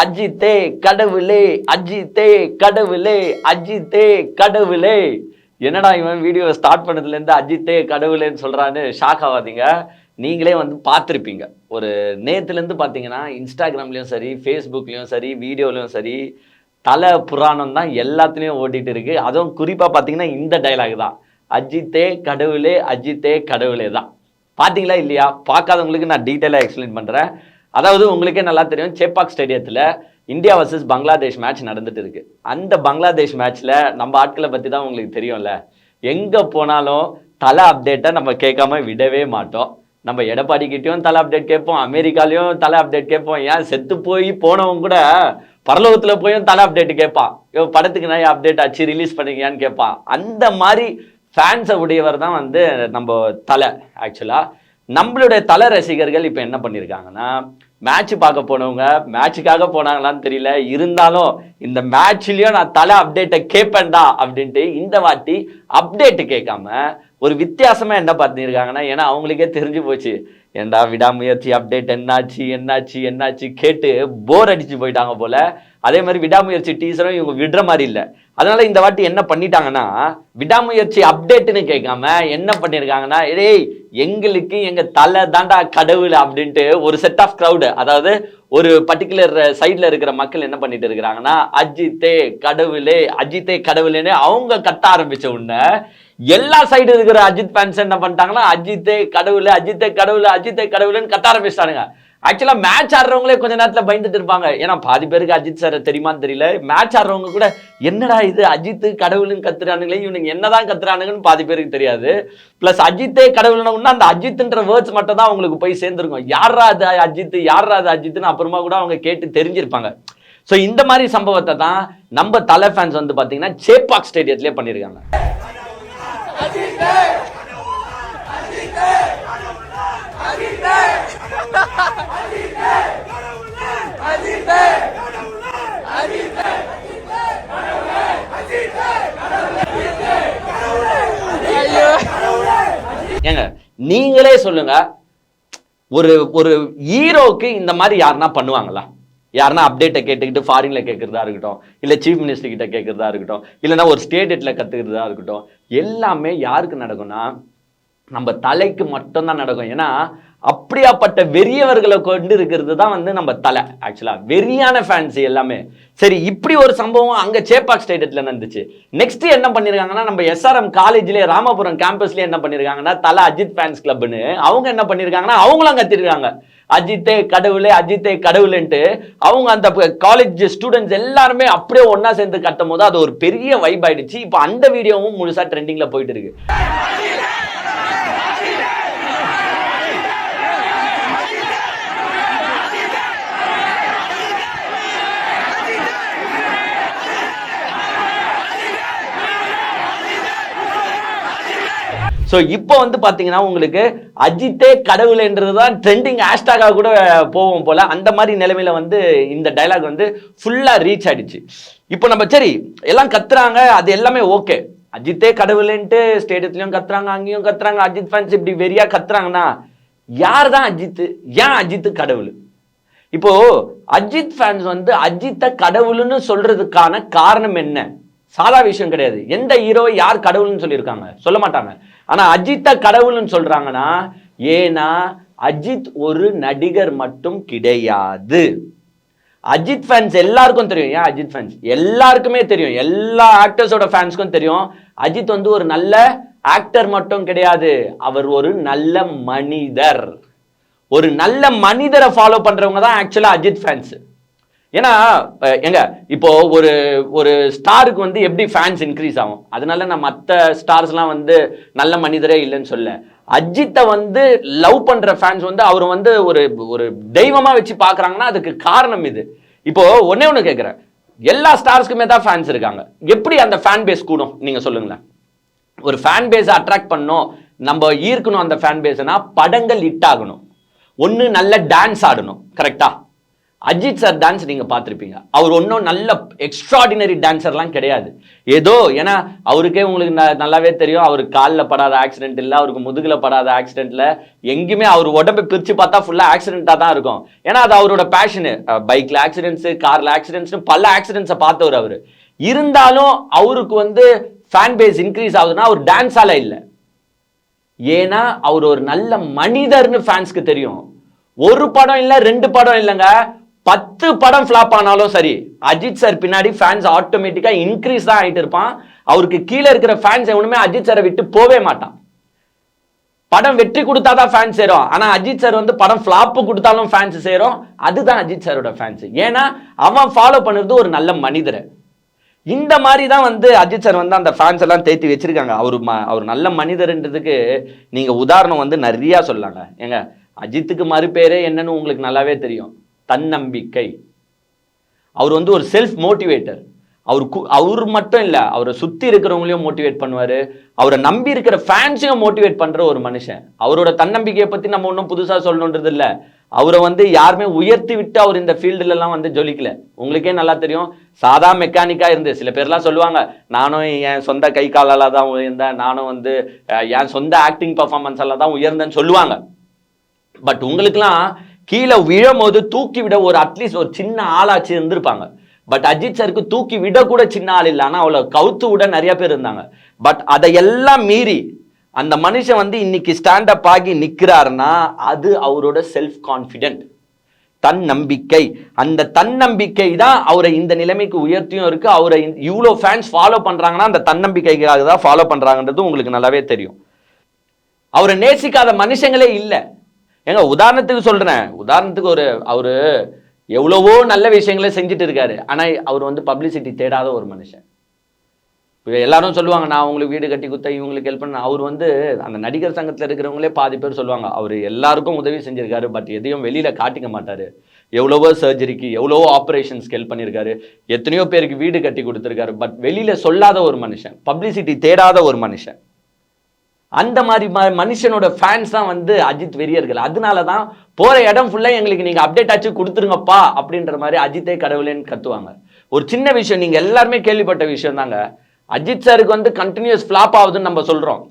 அஜித்தே கடவுளே அஜித்தே கடவுளே அஜித்தே கடவுளே. என்னடா இவன் வீடியோ ஸ்டார்ட் பண்ணதுலேருந்து அஜித்தே கடவுளேன்னு சொல்கிறான்னு ஷாக் ஆகாதீங்க நீங்களே வந்து பார்த்துருப்பீங்க. ஒரு நேத்துலேருந்து பார்த்தீங்கன்னா இன்ஸ்டாகிராம்லேயும் சரி ஃபேஸ்புக்லேயும் சரி வீடியோலையும் சரி தலை புராணம் தான் எல்லாத்துலேயும் ஓட்டிகிட்டு இருக்குது அதுவும் குறிப்பாக பார்த்தீங்கன்னா இந்த டைலாக் தான். அஜித்தே கடவுளே அஜித்தே கடவுளே தான். பார்த்தீங்களா இல்லையா? பார்க்காதவங்களுக்கு நான் டீட்டெயிலாக எக்ஸ்பிளைன் பண்ணுறேன் அதாவது உங்களுக்கே நல்லா தெரியும் சேப்பாக் ஸ்டேடியத்தில் இந்தியா வர்சஸ் பங்களாதேஷ் மேட்ச் நடந்துட்டு இருக்கு. அந்த பங்களாதேஷ் மேட்ச்சில் நம்ம ஆட்களை பற்றி தான் உங்களுக்கு தெரியும்ல. எங்கே போனாலும் தலை அப்டேட்டை நம்ம கேட்காம விடவே மாட்டோம். நம்ம எடப்பாடிக்கிட்டையும் தலை அப்டேட் கேட்போம் அமெரிக்காலையும் தலை அப்டேட் கேட்போம். ஏன்? செத்து போய் போனவங்க கூட பரலோகத்தில் போயும் தலை அப்டேட் கேட்பான். இவன் படத்துக்கு நிறைய அப்டேட் ஆச்சு ரிலீஸ் பண்ணிக்கியான்னு கேட்பான். அந்த மாதிரி ஃபேன்ஸை உடையவர் தான் வந்து நம்ம தலை ஆக்சுவலாக நம்மளுடைய தலை ரசிகர்கள் இப்போ என்ன பண்ணியிருக்காங்கன்னா மேட்ச் பார்க்க போனவங்க மேட்சுக்காக போனாங்களான்னு தெரியல. இருந்தாலும் இந்த மேட்ச்லேயும் நான் தலை அப்டேட்டை கேட்பேன்டா அப்படின்ட்டு இந்த வாட்டி அப்டேட்டு கேட்காம ஒரு வித்தியாசமாக என்ன பார்த்துருக்காங்கன்னா ஏன்னா அவங்களுக்கே தெரிஞ்சு போச்சு. ஏன்டா விடாமுயற்சி அப்டேட் என்னாச்சு என்னாச்சு என்னாச்சு கேட்டு போர் அடிச்சு போயிட்டாங்க போல. அதே மாதிரி விடாமுயற்சி டீசரும் இவங்க விடுற மாதிரி இல்லை. அதனால இந்த வாட்டி என்ன பண்ணிட்டாங்கன்னா விடாமுயற்சி அப்டேட்னு கேட்காம என்ன பண்ணியிருக்காங்கன்னா ஏய் எங்களுக்கு எங்க தலை தாண்டா கடவுள் அப்படின்ட்டு ஒரு செட் ஆஃப் க்ரௌடு அதாவது ஒரு பர்டிகுலர் சைட்ல இருக்கிற மக்கள் என்ன பண்ணிட்டு இருக்கிறாங்கன்னா அஜித்தே கடவுளே அஜித்தே கடவுளேன்னு அவங்க கத்த ஆரம்பிச்ச உடனே எல்லா சைடு இருக்கிற அஜித் ஃபேன்ஸ் என்ன பண்ணிட்டாங்கன்னா அஜித்தே கடவுள் அஜித்தே கடவுள் அஜித்தே கடவுள்னு கத்த ஆரம்பிச்சிட்டானுங்க. ஆக்சுவலாக மேட்ச் ஆடுறவங்களே கொஞ்ச நேரத்தில் பயந்துட்டு இருப்பாங்க. ஏன்னா பாதி பேருக்கு அஜித் சார் தெரியுமான்னு தெரியல. மேட்ச் ஆடுறவங்க கூட என்னடா இது? அஜித்து கடவுள்னு கத்துறானுங்களே இவனுங்க என்னதான் கத்துறானுங்கன்னு பாதி பேருக்கு தெரியாது. ப்ளஸ் அஜித்தே கடவுள்னா அந்த அஜித்ன்ற வேர்ட்ஸ் மட்டும் தான் அவங்களுக்கு போய் சேர்ந்துருக்கும். யாரா அது அஜித் யாரா அது அஜித்னு அப்புறமா கூட அவங்க கேட்டு தெரிஞ்சிருப்பாங்க. ஸோ இந்த மாதிரி சம்பவத்தை தான் நம்ம தலை ஃபேன்ஸ் வந்து பார்த்தீங்கன்னா சேப்பாக் ஸ்டேடியத்திலே பண்ணியிருக்காங்க. ஏங்க நீங்களே சொல்லுங்க ஒரு ஒரு ஹீரோக்கு இந்த மாதிரி யாருன்னா பண்ணுவாங்களா? யாருன்னா அப்டேட்டை கேட்டுக்கிட்டு ஃபாரின்ல கேட்கறதா இருக்கட்டும் இல்லை சீஃப் மினிஸ்டர் கிட்ட கேட்கறதா இருக்கட்டும் இல்லைன்னா ஒரு ஸ்டேட்டில் கத்துக்கிறதா இருக்கட்டும் எல்லாமே யாருக்கு நடக்கும்னா நம்ம தலைக்கு மட்டும்தான் நடக்கும். ஏன்னா அப்படியாப்பட்ட வெறியவர்களை கொண்டு இருக்கிறது தான் வந்து நம்ம தலை ஆக்சுவலா வெறியான ஃபேன்ஸ் எல்லாமே. சரி இப்படி ஒரு சம்பவம் அங்கே சேப்பாக் ஸ்டேடியத்தில் நடந்துச்சு. நெக்ஸ்ட் என்ன பண்ணிருக்காங்கன்னா நம்ம எஸ்ஆர்எம் காலேஜ்லேயே ராமபுரம் கேம்பஸ்லயே என்ன பண்ணியிருக்காங்கன்னா தலை அஜித் ஃபேன்ஸ் கிளப்னு அவங்க என்ன பண்ணியிருக்காங்கன்னா அவங்களும் கத்திருக்காங்க. அஜித்தே கடவுளே அஜித்தே கடவுளேன்ட்டு. அவங்க அந்த காலேஜ் ஸ்டூடெண்ட்ஸ் எல்லாருமே அப்படியே ஒன்றா சேர்ந்து கட்டும் போது அது ஒரு பெரிய வைப் ஆயிடுச்சு. இப்போ அந்த வீடியோவும் முழுசாக ட்ரெண்டிங்கில் போயிட்டு இருக்கு. ஸோ இப்போ வந்து பார்த்தீங்கன்னா உங்களுக்கு அஜித்தே கடவுள்ன்றது தான் ட்ரெண்டிங் ஹேஷ்டாகாக கூட போவோம் போல் அந்த மாதிரி நிலைமையில் வந்து இந்த டைலாக் வந்து ஃபுல்லாக ரீச் ஆகிடுச்சு இப்போ நம்ம சரி எல்லாம் கத்துறாங்க அது எல்லாமே ஓகே அஜித்தே கடவுள்ன்ட்டு ஸ்டேடியத்துலையும் கத்துறாங்க அங்கேயும் கத்துறாங்க அஜித் ஃபேன்ஸ் இப்படி வெறியாக கத்துறாங்கன்னா யார் தான் அஜித் ஏன் அஜித்து கடவுள்? இப்போ அஜித் ஃபேன்ஸ் வந்து அஜித்தை கடவுள்னு சொல்றதுக்கான காரணம் என்ன? சாதா விஷயம் கிடையாது. எந்த ஹீரோவை யார் கடவுள்னு சொல்லியிருக்காங்க? சொல்ல மாட்டாங்க. ஆனால் அஜித்தை கடவுள்னு சொல்கிறாங்கன்னா ஏன்னா அஜித் ஒரு நடிகர் மட்டும் கிடையாது. அஜித் ஃபேன்ஸ் எல்லாருக்கும் தெரியும். ஏன் அஜித் ஃபேன்ஸ் எல்லாருக்குமே தெரியும். எல்லா ஆக்டர்ஸோட ஃபேன்ஸ்க்கும் தெரியும். அஜித் வந்து ஒரு நல்ல ஆக்டர் மட்டும் கிடையாது. அவர் ஒரு நல்ல மனிதர். ஒரு நல்ல மனிதரை ஃபாலோ பண்ணுறவங்க தான் ஆக்சுவலாக அஜித் ஃபேன்ஸ் ஏன்னா எங்க இப்போ ஒரு ஒரு ஸ்டாருக்கு வந்து எப்படி ஃபேன்ஸ் இன்க்ரீஸ் ஆகும்? அதனால நான் மற்ற ஸ்டார்ஸ்லாம் வந்து நல்ல மனிதரே இல்லைன்னு சொல்ல அஜித்தை வந்து லவ் பண்ற ஃபேன்ஸ் வந்து அவர் வந்து ஒரு ஒரு தெய்வமா வச்சு பாக்குறாங்கன்னா அதுக்கு காரணம் இது. இப்போ ஒன்னே ஒன்று கேட்குறேன் எல்லா ஸ்டார்ஸ்க்குமே தான் ஃபேன்ஸ் இருக்காங்க. எப்படி அந்த ஃபேன் பேஸ் கூடும்? நீங்க சொல்லுங்களேன். ஒரு ஃபேன் பேஸை அட்ராக்ட் பண்ணும் நம்ம ஈர்க்கணும் அந்த ஃபேன் பேஸ்னா படங்கள் ஹிட் ஆகணும். ஒன்று நல்ல டான்ஸ் ஆடணும் கரெக்டா அஜித் சார் டான்ஸ் நீங்கள் பார்த்துருப்பீங்க. அவர் ஒன்றும் நல்ல எக்ஸ்ட்ராடினரி டான்ஸர்லாம் கிடையாது. ஏதோ ஏன்னா அவருக்கே உங்களுக்கு ந- நல்லாவே தெரியும். அவர் காலில் படாத ஆக்சிடென்ட் இல்லை அவருக்கு முதுகில் படாத ஆக்சிடென்ட்ல எங்கேயுமே அவர் உடம்பை பிரித்து பார்த்தா ஃபுல்லாக ஆக்சிடென்ட்டாக தான் இருக்கும். ஏன்னா அது அவரோட பேஷனு பைக்கில் ஆக்சிடென்ட்ஸு காரில் ஆக்சிடென்ட்ஸ்னு பல ஆக்சிடென்ட்ஸை பார்த்தவர் அவர். இருந்தாலும் அவருக்கு வந்து ஃபேன் பேஸ் இன்க்ரீஸ் ஆகுதுன்னா அவர் டான்ஸால இல்லை. ஏன்னா அவர் ஒரு நல்ல மனிதர்னு ஃபேன்ஸ்க்கு தெரியும். ஒரு படம் இல்லை ரெண்டு படம் இல்லைங்க. பத்து படம் ஃப்ளாப் ஆனாலும் சரி அஜித் சார் பின்னாடி ஃபேன்ஸ் ஆட்டோமேட்டிக்காக இன்க்ரீஸ் தான் ஆகிட்டு இருப்பான். அவருக்கு கீழே இருக்கிற ஃபேன்ஸ் எவனுமே அஜித் சாரை விட்டு போவே மாட்டான். படம் வெற்றி கொடுத்தா தான் ஃபேன்ஸ் சேரும். ஆனால் அஜித் சார் வந்து படம் ஃப்ளாப்பு கொடுத்தாலும் ஃபேன்ஸ் சேரும். அதுதான் அஜித் சாரோட ஃபேன்ஸ் ஏன்னா அவன் ஃபாலோ பண்ணுறது ஒரு நல்ல மனிதரை. இந்த மாதிரி தான் வந்து அஜித் சார் வந்து அந்த ஃபேன்ஸ் எல்லாம் தேத்தி வச்சிருக்காங்க. அவர் ம அவர் நல்ல மனிதர்ன்றதுக்கு நீங்கள் உதாரணம் வந்து நிறையா சொல்லாங்க ஏங்க அஜித்துக்கு மறுபேரே என்னன்னு உங்களுக்கு நல்லாவே தெரியும். தன்னம்பிக்கை. அவர் வந்து ஒரு செல்ஃப் மோட்டிவேட்டர் அவர் கு- அவர் மட்டும் இல்லை அவரை சுற்றி இருக்கிறவங்களையும் மோட்டிவேட் பண்ணுவார். அவரை நம்பி இருக்கிற ஃபேன்ஸையும் மோட்டிவேட் பண்ணுற ஒரு மனுஷன். அவரோட தன்னம்பிக்கையை பற்றி நம்ம ஒன்றும் புதுசாக சொல்லணுன்றது இல்லை. அவரை வந்து யாருமே உயர்த்தி விட்டு அவர் இந்த ஃபீல்டுலலாம் வந்து ஜொலிக்கல. உங்களுக்கே நல்லா தெரியும். சாதா மெக்கானிக்காக இருந்து சில பேர்லாம் சொல்லுவாங்க நானும் என் சொந்த கை காலால் தான் உயர்ந்தேன். நானும் வந்து என் சொந்த ஆக்டிங் பர்ஃபார்மன்ஸால தான் உயர்ந்தேன்னு சொல்லுவாங்க. பட் உங்களுக்குலாம் கீழே விழும்போது தூக்கி விட ஒரு அட்லீஸ்ட் ஒரு சின்ன ஆளாச்சு இருந்திருப்பாங்க. பட் அஜித் சாருக்கு தூக்கி விட கூட சின்ன ஆள் இல்லை. ஆனால் அவளை கவுத்து விட நிறைய பேர் இருந்தாங்க. பட் அதையெல்லாம் மீறி அந்த மனுஷன் வந்து இன்னைக்கு ஸ்டாண்டப் ஆகி நிற்கிறாருன்னா அது அவரோட செல்ஃப் கான்ஃபிடென்ட் தன்னம்பிக்கை. அந்த தன்னம்பிக்கை தான் அவரை இந்த நிலைமைக்கு உயர்த்தியும் இருக்கு. அவரை இவ்வளோ ஃபேன்ஸ் ஃபாலோ பண்றாங்கன்னா அந்த தன்னம்பிக்கைக்காக தான் ஃபாலோ பண்றாங்கன்றது உங்களுக்கு நல்லாவே தெரியும். அவரை நேசிக்காத மனுஷங்களே இல்லை. ஏங்க உதாரணத்துக்கு சொல்றேன். உதாரணத்துக்கு ஒரு அவரு எவ்வளவோ நல்ல விஷயங்களை செஞ்சுட்டு இருக்காரு. ஆனா அவர் வந்து பப்ளிசிட்டி தேடாத ஒரு மனுஷன். இப்போ எல்லாரும் சொல்லுவாங்க நான் உங்களுக்கு வீடு கட்டி கொடுத்த இவங்களுக்கு ஹெல்ப் பண்ண அவர் வந்து அந்த நடிகர் சங்கத்தில் இருக்கிறவங்களே பாதி பேர் சொல்லுவாங்க. அவர் எல்லாருக்கும் உதவி செஞ்சிருக்காரு பட் எதையும் வெளியில் காட்டிக்க மாட்டார். எவ்வளவோ சர்ஜரிக்கு எவ்வளவோ ஆப்ரேஷன்ஸ்க்கு ஹெல்ப் பண்ணியிருக்காரு எத்தனையோ பேருக்கு வீடு கட்டி கொடுத்துருக்காரு. பட் வெளியில் சொல்லாத ஒரு மனுஷன் பப்ளிசிட்டி தேடாத ஒரு மனுஷன். அந்த மாதிரி ம- மனுஷனோட ஃபேன்ஸ் தான் வந்து அஜித் வெறியர்கள். அதனால தான் போகிற இடம் ஃபுல்லாக எங்களுக்கு நீங்கள் அப்டேட் ஆச்சு கொடுத்துருங்கப்பா அப்படின்ற மாதிரி அஜித்தே கடவுளேன்னு கத்துவாங்க. ஒரு சின்ன விஷயம் நீங்கள் எல்லாருமே கேள்விப்பட்ட விஷயம் தாங்க. அஜித் சாருக்கு வந்து கண்டினியூஸ் ஃப்ளாப் ஆகுதுன்னு நம்ம சொல்கிறோம்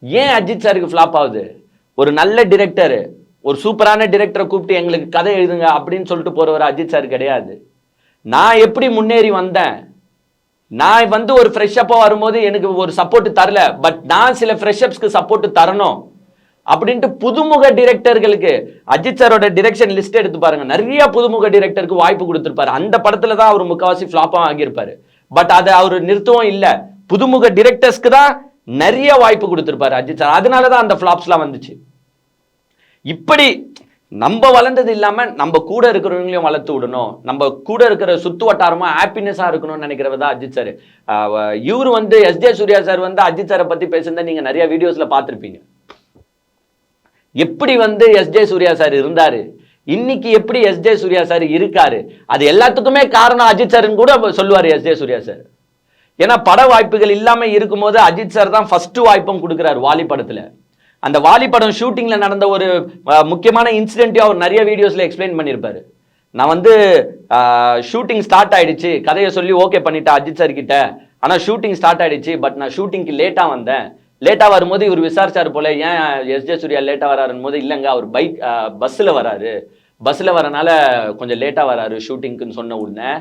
ஏன் அஜித் சாருக்கு ஃப்ளாப் ஆகுது? ஒரு நல்ல டிரெக்டர் ஒரு சூப்பரான டிரெக்டரை கூப்பிட்டு எங்களுக்கு கதை எழுதுங்க அப்படின்னு சொல்லிட்டு போறவர் அஜித் சார் கிடையாது. நான் எப்படி முன்னேறி வந்தேன்? நான் வந்து ஒரு ஃப்ரெஷ்ஷப்பாக வரும்போது எனக்கு ஒரு சப்போர்ட் தரல பட் நான் சில ஃப்ரெஷ்அப்ஸ்க்கு சப்போர்ட் தரணும் அப்படின்ட்டு புதுமுக டிரெக்டர்களுக்கு அஜித் சாரோட டிரெக்ஷன் லிஸ்ட் எடுத்து பாருங்க. நிறைய புதுமுக டிரெக்டருக்கு வாய்ப்பு கொடுத்துருப்பாரு. அந்த படத்துல தான் அவர் முக்கால்வாசி ஃப்ளாப்பாக ஆகியிருப்பாரு. பட் அதை அவர் நிறுத்தவும் இல்லை. புதுமுக டிரெக்டர்ஸ்க்கு தான் நிறைய வாய்ப்பு கொடுத்துருப்பாரு அஜித் சார் அதனால தான் அந்த ஃப்ளாப்ஸ்லாம் வந்துச்சு. இப்படி நம்ம வளர்ந்தது இல்லாம நம்ம கூட இருக்கிறவங்களையும் வளர்த்து விடணும். நம்ம கூட இருக்கிற சுத்து வட்டாரமா ஹாப்பினஸா இருக்கணும்னு நினைக்கிறவர் தான் அஜித் சார் இவர் வந்து எஸ். ஜே. சூர்யா சார் வந்து அஜித் சாரை பத்தி பேசுனதை நீங்க நிறைய வீடியோஸ்ல பார்த்திருப்பீங்க. எப்படி வந்து எஸ். ஜே. சூர்யா சார் இருந்தாரு? இன்னைக்கு எப்படி எஸ். ஜே. சூர்யா சார் இருக்காரு? அது எல்லாத்துக்குமே காரணம் அஜித் சார்னு கூட சொல்லுவாரு எஸ். ஜே. சூர்யா சார் ஏன்னா பட வாய்ப்புகள் இல்லாம இருக்கும்போது அஜித் சார் தான் ஃபர்ஸ்ட் வாய்ப்பும் கொடுக்குறாரு வாலி படத்துல. அந்த வாலி படம் நடந்த ஒரு முக்கியமான இன்சிடென்ட்டையும் அவர் நிறைய வீடியோஸில் எக்ஸ்பிளைன் பண்ணியிருப்பார். நான் வந்து ஷூட்டிங் ஸ்டார்ட் ஆகிடுச்சு கதையை சொல்லி ஓகே பண்ணிட்டேன் அஜித் சார் கிட்ட. ஆனால் ஷூட்டிங் ஸ்டார்ட் ஆகிடுச்சு பட் நான் ஷூட்டிங்க்கு லேட்டாக வந்தேன். லேட்டாக வரும்போது இவர் விசாரிச்சார் போல ஏன் எஸ் ஜே சூர்யா லேட்டாக வராருன்னு போது இல்லைங்க அவர் பைக் பஸ்ஸில் வராரு. பஸ்ஸில் வரனால கொஞ்சம் லேட்டாக வராரு ஷூட்டிங்க்குன்னு சொன்ன உடனே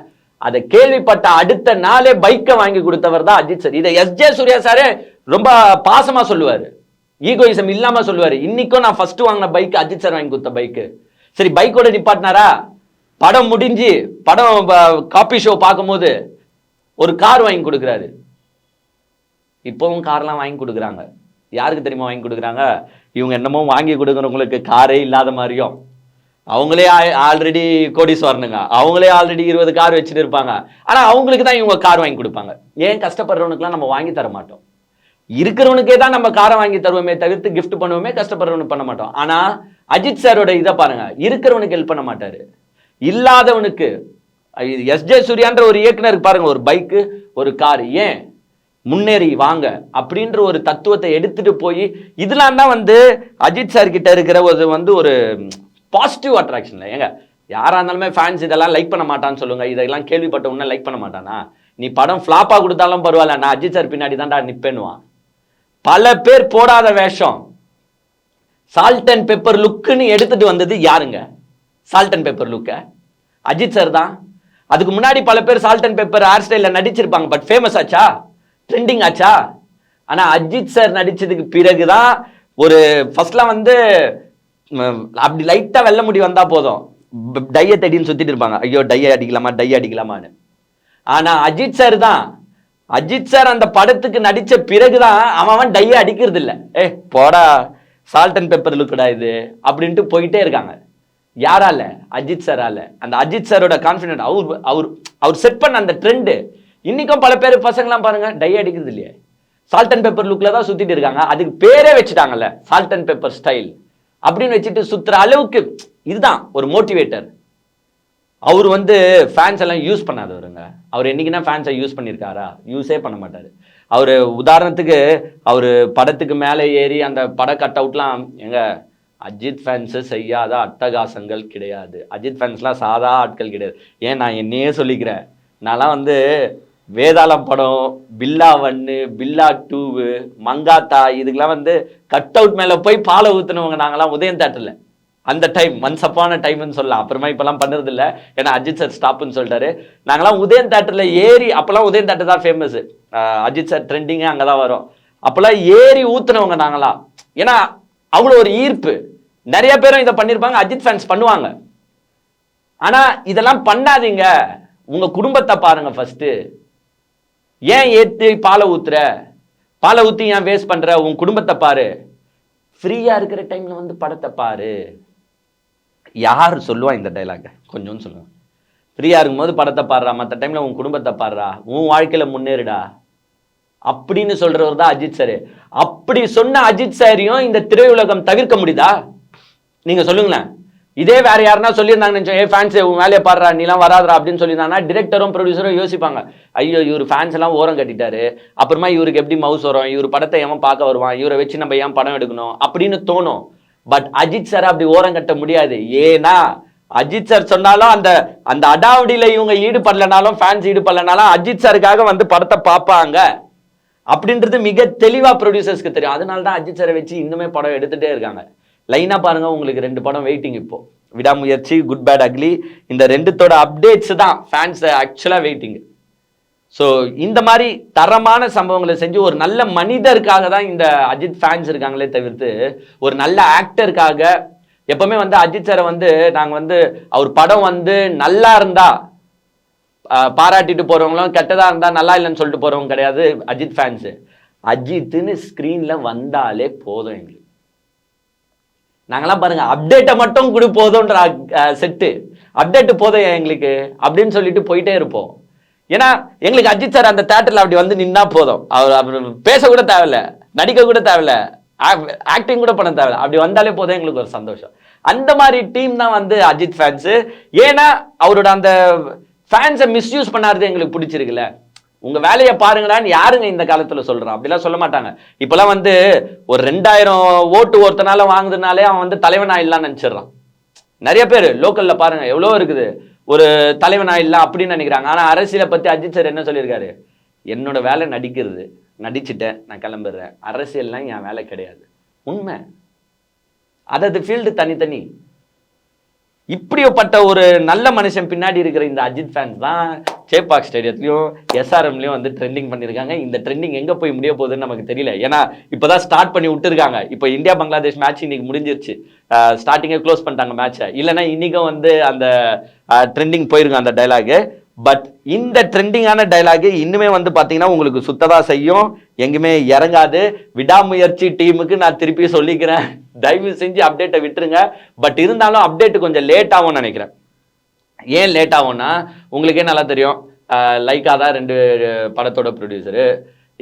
அதை கேள்விப்பட்ட அடுத்த நாளே பைக்கை வாங்கி கொடுத்தவர் தான் அஜித் சார் இதை எஸ் ஜே சூர்யா சாரே ரொம்ப பாசமாக சொல்லுவார். ஈகோயிசம் இல்லாமல் சொல்லுவார். இன்னைக்கும் நான் ஃபஸ்ட்டு வாங்கின பைக் அஜித் சார் வாங்கி கொடுத்த பைக்கு சரி பைக்கோட நிப்பாட்டினாரா? படம் முடிஞ்சு படம் காப்பி ஷோ பார்க்கும்போது ஒரு கார் வாங்கி கொடுக்குறாரு. இப்போவும் கார்லாம் வாங்கி கொடுக்குறாங்க. யாருக்கு தெரியுமா வாங்கி கொடுக்குறாங்க? இவங்க என்னமோ வாங்கி கொடுக்குறவங்களுக்கு காரே இல்லாத மாதிரியும். அவங்களே ஆல்ரெடி கோடீஸ்வரனுங்க. அவங்களே ஆல்ரெடி இருபது கார் வச்சுட்டு இருப்பாங்க. ஆனால் அவங்களுக்கு தான் இவங்க கார் வாங்கி கொடுப்பாங்க. ஏன் கஷ்டப்படுறவனுக்குலாம் நம்ம வாங்கி தர மாட்டோம். இருக்கிறவனுக்கே தான் நம்ம காரை வாங்கி தருவோமே தவிர்த்து கிஃப்ட் பண்ணுவோமே கஷ்டப்படுறவனுக்கு பண்ண மாட்டோம். ஆனா அஜித் சாரோட இதை பாருங்க இருக்கிறவனுக்கு ஹெல்ப் பண்ண மாட்டாரு. இல்லாதவனுக்கு எஸ் ஜே சூர்யான்ற ஒரு இயக்குனருக்கு பாருங்க ஒரு பைக்கு ஒரு கார் ஏன்? முன்னேறி வாங்க அப்படின்ற ஒரு தத்துவத்தை எடுத்துட்டு போய் இதெல்லாம் தான் வந்து அஜித் சார் கிட்ட இருக்கிற ஒரு வந்து ஒரு பாசிட்டிவ் அட்ராக்ஷன்ல ஏங்க யாராக இருந்தாலுமே ஃபேன்ஸ் இதெல்லாம் லைக் பண்ண மாட்டான்னு சொல்லுங்க. இதெல்லாம் கேள்விப்பட்ட உடனே லைக் பண்ண மாட்டானா? நீ படம் ஃப்ளாப்பாக கொடுத்தாலும் பரவாயில்ல நான் அஜித் சார் பின்னாடி தான்டா நிப்பேன்னுவான். பல பேர் போடாத வேஷம். சால்ட் அண்ட் பெப்பர் லுக்குன்னு எடுத்துட்டு வந்தது யாருங்க? சால்ட் அண்ட் பெப்பர் லுக்க அஜித் சார் தான். அதுக்கு முன்னாடி பல பேர் சால்ட் அண்ட் பெப்பர் ஹேர் ஸ்டைலில் நடிச்சிருப்பாங்க பட் ஃபேமஸ் ஆச்சா? ட்ரெண்டிங் ஆச்சா? ஆனால் அஜித் சார் நடித்ததுக்கு பிறகு தான் ஒரு ஃபர்ஸ்ட்லாம் வந்து அப்படி லைட்டாக வெள்ள முடி வந்தால் போதும். டைய தடின்னு சுற்றிட்டு இருப்பாங்க. ஐயோ டைய அடிக்கலாமா டை அடிக்கலாமான்னு. ஆனால் அஜித் சார் தான். அஜித் சார் அந்த படத்துக்கு நடிச்ச பிறகுதான் அவன் அவன் டைய அடிக்கிறது இல்ல ஏ போடா சால்ட் அண்ட் பெப்பர் லுக்குடா இது அப்படின்ட்டு போயிட்டே இருக்காங்க. யாரால? அஜித் சாரால. அந்த அஜித் சாரோட கான்ஃபிடென்ட் அவர் அவர் அவர் செட் பண்ண அந்த ட்ரெண்டு இன்னைக்கும் பல பேர் பசங்களாம் பாருங்க டை அடிக்கிறது இல்லையே. சால்ட் அண்ட் பெப்பர் லுக்ல தான் சுத்திட்டு இருக்காங்க. அதுக்கு பேரே வச்சுட்டாங்கல்ல சால்ட் அண்ட் பெப்பர் ஸ்டைல் அப்படின்னு வச்சுட்டு சுத்துற அளவுக்கு இதுதான் ஒரு மோட்டிவேட்டர் அவர் வந்து ஃபேன்ஸ் எல்லாம் யூஸ் பண்ணாதவருங்க அவர் என்னைக்குன்னா ஃபேன்ஸை யூஸ் பண்ணியிருக்காரா? யூஸே பண்ண மாட்டார். அவர் உதாரணத்துக்கு அவர் படத்துக்கு மேலே ஏறி அந்த பட கட் அவுட்லாம் எங்க அஜித் ஃபேன்ஸு செய்யாத அட்டகாசங்கள் கிடையாது. அஜித் ஃபேன்ஸ்லாம் சாதா ஆட்கள் கிடையாது. ஏன் நான் என்னையே சொல்லிக்கிறேன்? நான்லாம் வந்து வேதாளம் படம் பில்லா ஒன்னு பில்லா டூவு மங்காத்தா இதுக்கெல்லாம் வந்து கட் அவுட் மேலே போய் பாலை ஊற்றுனவங்க நாங்களாம் உதயம் தேட்டரில் அந்த டைம் மன்சப்பான அப்பான டைம்னு சொல்லலாம். அப்புறமா இப்போலாம் பண்ணுறது இல்லை ஏன்னா அஜித் சார் ஸ்டாப்னு சொல்லிட்டாரு. நாங்களாம் உதயன் தேட்டரில் ஏறி அப்போல்லாம் உதயன் தேட்டர் தான் ஃபேமஸ் அஜித் சார் ட்ரெண்டிங்கே அங்கே தான் வரும். அப்போல்லாம் ஏறி ஊத்துனவங்க நாங்களாம் ஏன்னா அவ்வளோ ஒரு ஈர்ப்பு. நிறைய பேரும் இதை பண்ணியிருப்பாங்க. அஜித் ஃபேன்ஸ் பண்ணுவாங்க. ஆனால் இதெல்லாம் பண்ணாதீங்க. உங்கள் குடும்பத்தை பாருங்கள் ஃபஸ்ட்டு ஏன் ஏற்றி பாலை ஊத்துற? பாலை ஊற்றி ஏன் வேஸ்ட் பண்ணுற உன் குடும்பத்தை பாரு. ஃப்ரீயாக இருக்கிற டைமில் வந்து படத்தை பாரு. யார் சொல்லுவா இந்த டைலாக கொஞ்சம் சொல்லுங்க. ஃப்ரீயாக இருக்கும்போது படத்தை பாடுறா மற்ற டைமில் உன் குடும்பத்தை பாடுறா உன் வாழ்க்கையில் முன்னேறுடா. அப்படின்னு சொல்றவர் தான் அஜித் சார் அப்படி சொன்ன அஜித் சாரையும் இந்த திரையுலகம் தவிர்க்க முடியுதா? நீங்க சொல்லுங்களேன். இதே வேற யாருன்னா சொல்லியிருந்தாங்கன்னு நினைச்சோம், ஏ ஃபேன்ஸ் உன் வேலையை பாடுறா நீலாம் வராதரா அப்படின்னு சொல்லியிருந்தாங்கன்னா டிரெக்டரும் ப்ரொடியூசரும் யோசிப்பாங்க. ஐயோ இவர் ஃபேன்ஸ் எல்லாம் ஓரம் கட்டிட்டாரு. அப்புறமா இவருக்கு எப்படி மவுஸ் வரும்? இவர் படத்தை ஏன் பார்க்க வருவான்? இவரை வச்சு நம்ம ஏன் படம் எடுக்கணும்? அப்படின்னு தோணும். பட் அஜித் சார் அப்படி ஓரம் கட்ட முடியாது. ஏன்னா அஜித் சார் சொன்னாலும் அந்த அந்த அடாவடியில இவங்க ஈடுபடலனாலும் ஃபேன்ஸ் ஈடுபடலனாலும் அஜித் சாருக்காக வந்து படத்தை பார்ப்பாங்க. அப்படின்றது மிக தெளிவா ப்ரொடியூசர்ஸ்க்கு தெரியும். அதனால தான் அஜித் சாரை வச்சு இன்னுமே படம் எடுத்துட்டே இருக்காங்க. லைனா பாருங்க உங்களுக்கு ரெண்டு படம் வெயிட்டிங் இப்போ. விடாமுயற்சி குட் பேட் அக்லி இந்த ரெண்டுத்தோட அப்டேட்ஸ் தான் ஃபேன்ஸ் ஆக்சுவலா வெயிட்டிங் ஸோ இந்த மாதிரி தரமான சம்பவங்களை செஞ்சு ஒரு நல்ல மனிதருக்காக தான் இந்த அஜித் ஃபேன்ஸ் இருக்காங்களே தவிர்த்து ஒரு நல்ல ஆக்டருக்காக எப்பவுமே வந்து அஜித் சாரை வந்து நாங்கள் வந்து அவர் படம் வந்து நல்லா இருந்தா பாராட்டிட்டு போறவங்களும் கெட்டதா இருந்தா நல்லா இல்லைன்னு சொல்லிட்டு போறவங்க கிடையாது அஜித் ஃபேன்ஸு அஜித்னு ஸ்க்ரீனில் வந்தாலே போதும் எங்களுக்கு. நாங்களாம் பாருங்க அப்டேட்டை மட்டும் கொடு போதும்ன்ற செட்டு அப்டேட் போதும் எங்களுக்கு அப்படின்னு சொல்லிட்டு போயிட்டே இருப்போம். ஏன்னா எங்களுக்கு அஜித் சார் அந்த தேட்டரில் அப்படி வந்து நின்னா போதும். அவர் அவர் பேச கூட தேவையில்ல நடிக்க கூட தேவையில்ல ஆக்டிங் கூட பண்ண தேவையில்ல. அப்படி வந்தாலே போதும் எங்களுக்கு ஒரு சந்தோஷம். அந்த மாதிரி டீம் தான் வந்து அஜித் ஃபேன்ஸு ஏன்னா அவரோட அந்த ஃபேன்ஸை மிஸ்யூஸ் பண்ணாதது எங்களுக்கு பிடிச்சிருக்குல்ல. உங்கள் வேலையை பாருங்கடான்னு யாருங்க இந்த காலத்தில் சொல்கிறான் அப்படிலாம் சொல்ல மாட்டாங்க. இப்போலாம் வந்து ஒரு ரெண்டாயிரம் ஓட்டு ஒருத்தனால வாங்குறதுனாலே அவன் வந்து தலைவன் ஆயிடலாம்னு நினச்சிடுறான். நிறைய பேர் லோக்கலில் பாருங்கள் எவ்வளோ இருக்குது. ஒரு தலைவன் இல்லை அப்படின்னு நினைக்கிறாங்க. ஆனா அரசியலை பத்தி அஜித் சார் என்ன சொல்லியிருக்காரு? என்னோட வேலை நடிக்கிறது. நடிச்சிட்டேன் நான் கிளம்பிடுறேன் அரசியல்லாம் என் வேலை கிடையாது. உண்மை. அதது ஃபீல்டு தனித்தனி. இப்படிப்பட்ட ஒரு நல்ல மனுஷன் பின்னாடி இருக்கிற இந்த அஜித் ஃபேன்ஸ் தான் சேப்பாக் ஸ்டேடியத்துலையும் எஸ்ஆர்எம்லையும் வந்து ட்ரெண்டிங் பண்ணியிருக்காங்க. இந்த ட்ரெண்டிங் எங்கே போய் முடிய போகுதுன்னு நமக்கு தெரியல. ஏன்னா இப்போ தான் ஸ்டார்ட் பண்ணி விட்டுருக்காங்க. இப்போ இந்தியா பங்களாதேஷ் மேட்ச் இன்னைக்கு முடிஞ்சிருச்சு. ஸ்டார்டிங்கே க்ளோஸ் பண்ணிட்டாங்க மேட்ச்சை இல்லைன்னா இன்றைக்கும் வந்து அந்த ட்ரெண்டிங் போயிருக்கும் அந்த டைலாகு பட் இந்த ட்ரெண்டிங்கான டைலாகு இன்னுமே வந்து பார்த்தீங்கன்னா உங்களுக்கு சுத்ததா செய்யும். எங்குமே இறங்காது. விடாமுயற்சி டீமுக்கு நான் திருப்பி சொல்லிக்கிறேன். தயவு செஞ்சு அப்டேட்டை விட்டுருங்க. பட் இருந்தாலும் அப்டேட் கொஞ்சம் லேட் ஆகும்னு நினைக்கிறேன். ஏன் லேட் ஆகும்னா உங்களுக்கே நல்லா தெரியும்? லைக்கா தான் ரெண்டு படத்தோட ப்ரொடியூசரு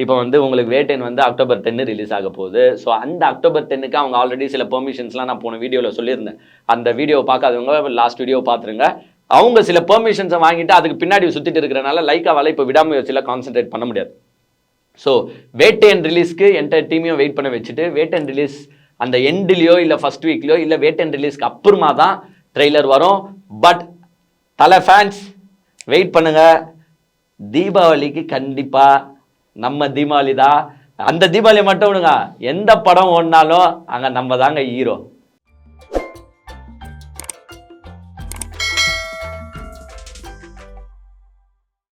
இப்போ வந்து உங்களுக்கு வேட்டைன் வந்து அக்டோபர் டென்னு ரிலீஸ் ஆக போகுது. ஸோ அந்த அக்டோபர் டென்னுக்கு அவங்க ஆல்ரெடி சில பெர்மிஷன்ஸ்லாம் நான் போன வீடியோவில் சொல்லியிருந்தேன். அந்த வீடியோ பார்க்காதவங்க லாஸ்ட் வீடியோ பார்த்துருங்க. அவங்க சில பெர்மிஷன்ஸை வாங்கிட்டு அதுக்கு பின்னாடி சுற்றிட்டு இருக்கிறனால லைக்காவால் இப்போ விடாமுயற்சியில் கான்சென்ட்ரேட் பண்ண முடியாது. ஸோ வேட் அண்ட் ரிலீஸ்க்கு என்டையர் டீமையும் வெயிட் பண்ண வச்சுட்டு வேட் அண்ட் ரிலீஸ் அந்த எண்ட்லேயோ இல்லை ஃபர்ஸ்ட் வீக்லையோ இல்லை வேட் அண்ட் ரிலீஸ்க்கு அப்புறமா தான் ட்ரெய்லர் வரும். பட் தலை ஃபேன்ஸ் வெயிட் பண்ணுங்கள் தீபாவளிக்கு கண்டிப்பாக நம்ம தீபாவளி தான் அந்த தீபாவளி மட்டும் விடுங்க. எந்த படம் ஓடினாலும் அங்கே நம்ம தாங்க ஹீரோ